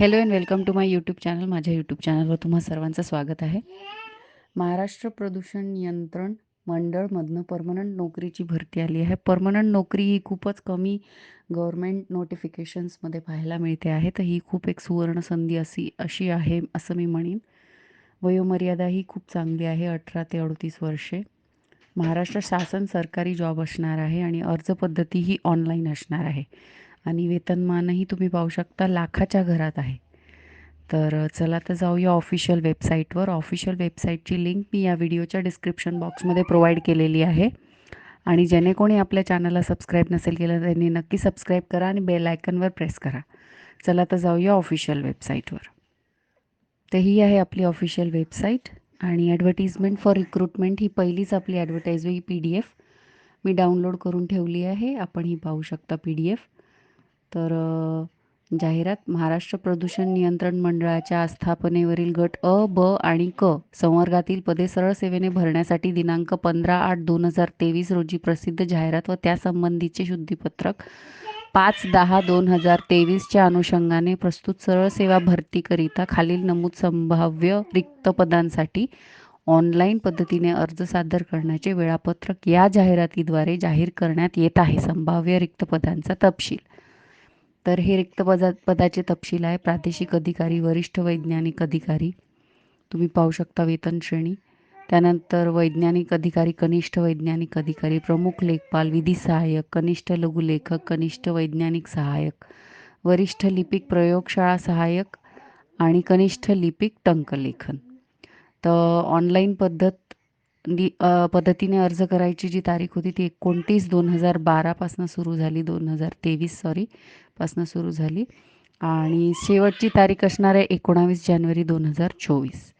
Hello and welcome to my YouTube channel माझ्या YouTube चॅनलवर तुम्हा सर्वांचं स्वागत आहे. महाराष्ट्र प्रदूषण नियंत्रण मंडळमधनं परमनंट नोकरीची भरती आली आहे. परमनंट नोकरी ही खूपच कमी गव्हर्मेंट नोटिफिकेशन्समध्ये पाहायला मिळते आहे. तर ही खूप एक सुवर्ण संधी अशी अशी आहे असं मी म्हणेन. वयोमर्यादा ही खूप चांगली आहे अठरा ते अडतीस वर्षे. महाराष्ट्र शासन सरकारी जॉब असणार आहे आणि अर्ज पद्धती ही ऑनलाईन असणार आहे. आणि वेतनमानही तुम्ही पाहू शकता लाखाच्या घरात आहे. तर चला तर जाऊया ऑफिशियल वेबसाईटवर ऑफिशियल वेबसाईटची लिंक मी या व्हिडिओच्या डिस्क्रिप्शन बॉक्समध्ये प्रोव्हाइड केलेली आहे. आणि ज्याने कोणी आपल्या चॅनलला सबस्क्राईब नसेल केलं त्यांनी नक्की सबस्क्राईब करा आणि बेल आयकनवर प्रेस करा. चला तर जाऊया ऑफिशियल वेबसाईटवर तर ही आहे आपली ऑफिशियल वेबसाईट आणि ॲडव्हर्टिजमेंट फॉर रिक्रुटमेंट ही पहिलीच आपली ॲडव्हर्टाईज ही पी डी एफ मी डाउनलोड करून ठेवली आहे. आपण ही पाहू शकता पी डी एफ तर जाहिरात महाराष्ट्र प्रदूषण नियंत्रण मंडळाच्या आस्थापनेवरील गट अ ब आणि क संवर्गातील पदे सरळ सेवेने भरण्यासाठी दिनांक पंधरा आठ दोन हजार तेवीस रोजी प्रसिद्ध जाहिरात व त्यासंबंधीचे शुद्धीपत्रक पाच दहा दोन हजार तेवीसच्या अनुषंगाने प्रस्तुत सरळ सेवा भरतीकरिता खालील नमूद संभाव्य रिक्त पदांसाठी ऑनलाईन पद्धतीने अर्ज सादर करण्याचे वेळापत्रक या जाहिरातीद्वारे जाहीर करण्यात येत आहे. संभाव्य रिक्त पदांचा तपशील. तर हे रिक्त पदा पदाचे तपशील आहे. प्रादेशिक अधिकारी वरिष्ठ वैज्ञानिक अधिकारी. तुम्ही पाहू शकता वेतन श्रेणी. त्यानंतर वैज्ञानिक अधिकारी कनिष्ठ वैज्ञानिक अधिकारी प्रमुख लेखपाल विधी सहाय्यक कनिष्ठ लघुलेखक कनिष्ठ वैज्ञानिक सहाय्यक वरिष्ठ लिपिक प्रयोगशाळा सहाय्यक आणि कनिष्ठ लिपिक टंकलेखन. तर ऑनलाईन पद्धत नि पद्धतीने अर्ज करायची जी तारीख होती ती एकोणतीस दोन हजार बारापासनं सुरू झाली दोन हजार तेवीस सॉरी पासनं सुरू झाली. आणि शेवटची तारीख असणार आहे एकोणावीस जानेवारी दोन हजार चोवीस.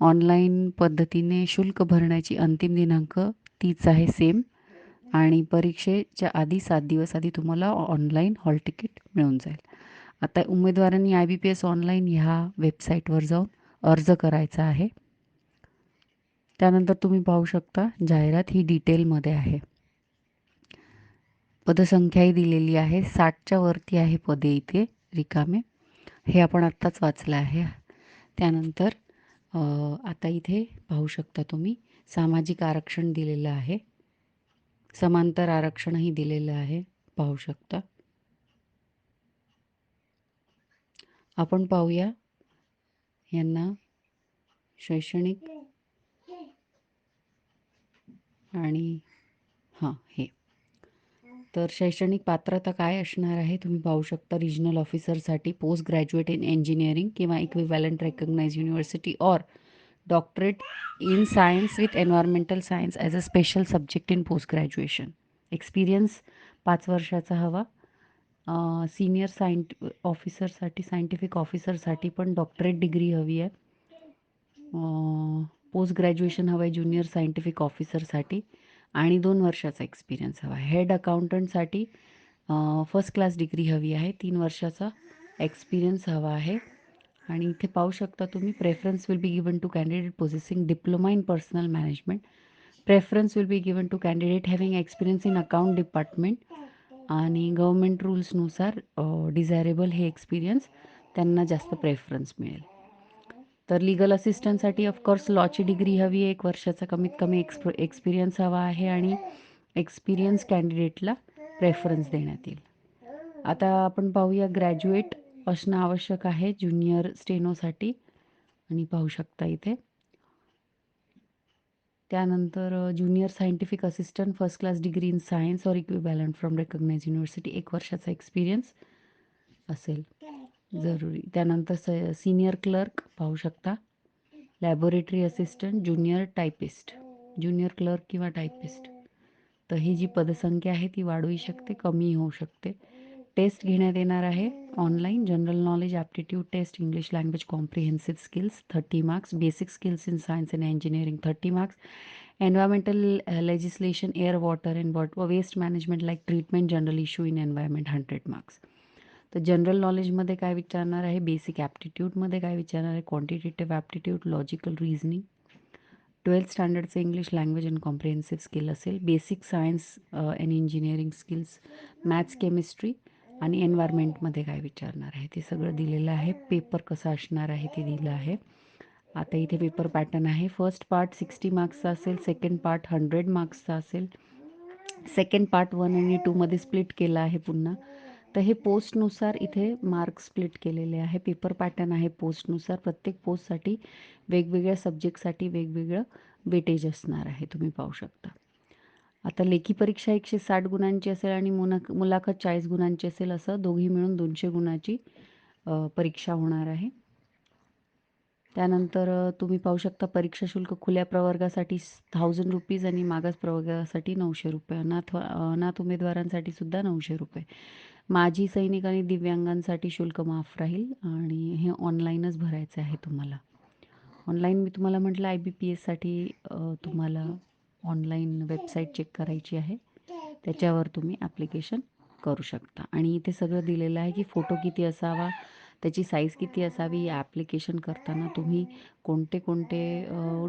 ऑनलाईन पद्धतीने शुल्क भरण्याची अंतिम दिनांक तीच आहे सेम. आणि परीक्षेच्या आधी सात दिवस आधी तुम्हाला ऑनलाईन हॉल तिकीट मिळून जाईल. आता उमेदवारांनी I B P S online ह्या वेबसाईटवर जाऊन अर्ज करायचा आहे. त्यानंतर तुम्ही पाहू शकता जाहिरात ही डिटेलमध्ये आहे. पदसंख्याही दिलेली आहे. साठच्या वरती आहे पदे इथे रिकामे. हे आपण आत्ताच वाचलं आहे. त्यानंतर आता इथे पाहू शकता तुम्ही सामाजिक आरक्षण दिलेलं आहे. समांतर आरक्षणही दिलेलं आहे. पाहू शकता. आपण पाहूया यांना शैक्षणिक आणि हां हे. तर शैक्षणिक पात्रता काय असणार आहे? तुम्ही पाहू शकता रिजनल ऑफिसरसाठी पोस्ट ग्रॅज्युएट इन इंजिनिअरिंग किंवा equivalent recognise university or doctorate in science with environmental science as a special subject in post graduation experience पाच वर्षाचा हवा. सिनियर सायंट ऑफिसरसाठी सायंटिफिक ऑफिसरसाठी पण डॉक्टरेट डिग्री हवी आहे. पोस्ट ग्रॅज्युएशन हवं आहे ज्युनियर सायंटिफिक ऑफिसरसाठी आणि दोन वर्षाचा एक्सपिरियन्स हवा. आहे हेड अकाउंटंटसाठी फर्स्ट क्लास डिग्री हवी आहे. तीन वर्षाचा एक्सपिरियन्स हवा आहे. आणि इथे पाहू शकता तुम्ही preference will be given to candidate possessing diploma in personal management preference will be given to candidate having experience in account department आणि गव्हर्मेंट रूल्सनुसार डिझायरेबल हे एक्सपिरियन्स त्यांना जास्त प्रेफरन्स मिळेल. तर लिगल असिस्टंटसाठी ऑफकोर्स लॉची डिग्री हवी आहे. एक वर्षाचा कमीत कमी एक्सप एक्सपिरियन्स हवा आहे आणि एक्सपिरियन्स कॅन्डिडेटला प्रेफरन्स देण्यात येईल. आता आपण पाहूया ग्रॅज्युएट असणं आवश्यक आहे ज्युनियर स्टेनोसाठी आणि पाहू शकता इथे. त्यानंतर junior scientific assistant first class degree in science or equivalent from recognise university एक वर्षाचा एक्सपिरियन्स असेल. जरुरी. त्यानंतर स सिनियर क्लर्क पाहू शकता. Laboratory assistant junior typist junior clerk किंवा टायपिस्ट तर ही जी पदसंख्या आहे, ती वाढूही शकते, कमी होऊ शकते. टेस्ट घेण्यात येणार आहे online general knowledge aptitude test English language comprehensive skills thirty marks basic skills in science and engineering thirty marks environmental legislation air water and what waste management like treatment general issue in environment hundred marks तर general नॉलेजमध्ये काय विचारणार आहे? Basic ॲप्टिट्यूडमध्ये काय विचारणार आहे? Quantitative aptitude logical reasoning twelfth स्टँडर्डचं English language and comprehensive skill असेल. Basic science and engineering skills maths chemistry आणि एन्व्हायरमेंटमध्ये काय विचारणार आहे? ते सगळं दिलेलं आहे. पेपर कसं असणार आहे ते दिलं आहे. आता इथे पेपर पॅटर्न आहे. फर्स्ट पार्ट सिक्स्टी मार्क्सचा असेल सेकंड पार्ट हंड्रेड मार्क्सचा असेल. सेकंड पार्ट वन आणि टूमध्ये स्प्लिट केला आहे पुन्हा. तर हे पोस्टनुसार इथे मार्क्स स्प्लिट केलेले आहे. पेपर पॅटर्न आहे पोस्टनुसार. प्रत्येक पोस्टसाठी वेगवेगळ्या सब्जेक्टसाठी वेगवेगळं वेटेज असणार आहे. तुम्ही पाहू शकता. आता लेखी परीक्षा एकशे साठ गुणांची असेल आणि मुना मुलाखत चाळीस गुणांची असेल असं दोघी मिळून दोनशे गुणाची परीक्षा होणार आहे. त्यानंतर तुम्ही पाहू शकता परीक्षा शुल्क खुल्या प्रवर्गासाठी थाउजंड रुपीज आणि मागास प्रवर्गासाठी नऊशे रुपये. अनाथ अनाथ उमेदवारांसाठी सुद्धा नऊशे रुपये. माजी सैनिक आणि दिव्यांगांसाठी शुल्क माफ राहील आणि हे ऑनलाईनच भरायचं आहे तुम्हाला. ऑनलाईन मी तुम्हाला म्हटलं आय बी पी एससाठी तुम्हाला ऑनलाईन वेबसाईट चेक करायची आहे. त्याच्यावर तुम्ही ॲप्लिकेशन करू शकता. आणि इथे सगळं दिलेलं आहे की फोटो किती असावा त्याची साईज किती असावी ॲप्लिकेशन करताना तुम्ही कोणते कोणते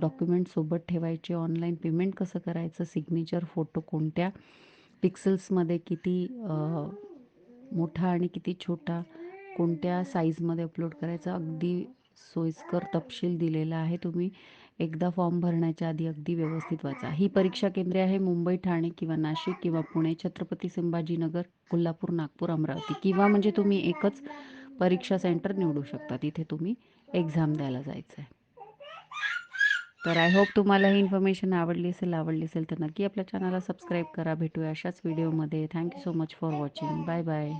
डॉक्युमेंट सोबत ठेवायचे ऑनलाईन पेमेंट कसं करायचं सिग्नेचर फोटो कोणत्या पिक्सल्समध्ये किती मोठा आणि किती छोटा कोणत्या साईजमध्ये अपलोड करायचा अगदी सोयीस्कर तपशील दिलेला आहे. तुम्ही एकदा फॉर्म भरण्याच्या आधी अगदी व्यवस्थित वाचा. ही परीक्षा केंद्रे आहे मुंबई ठाणे किंवा नाशिक किंवा पुणे छत्रपती संभाजीनगर कोल्हापूर नागपूर अमरावती किंवा म्हणजे तुम्ही एकच परीक्षा सेंटर निवडू शकता. तिथे तुम्ही एक्झाम द्यायला जायचं आहे तर आय होप तुम्हाला ही इन्फॉर्मेशन आवडली असेल आवडली असेल तर नक्की आपल्या चॅनलला सबस्क्राईब करा. भेटूया अशाच व्हिडिओमध्ये thank you so much for watching bye bye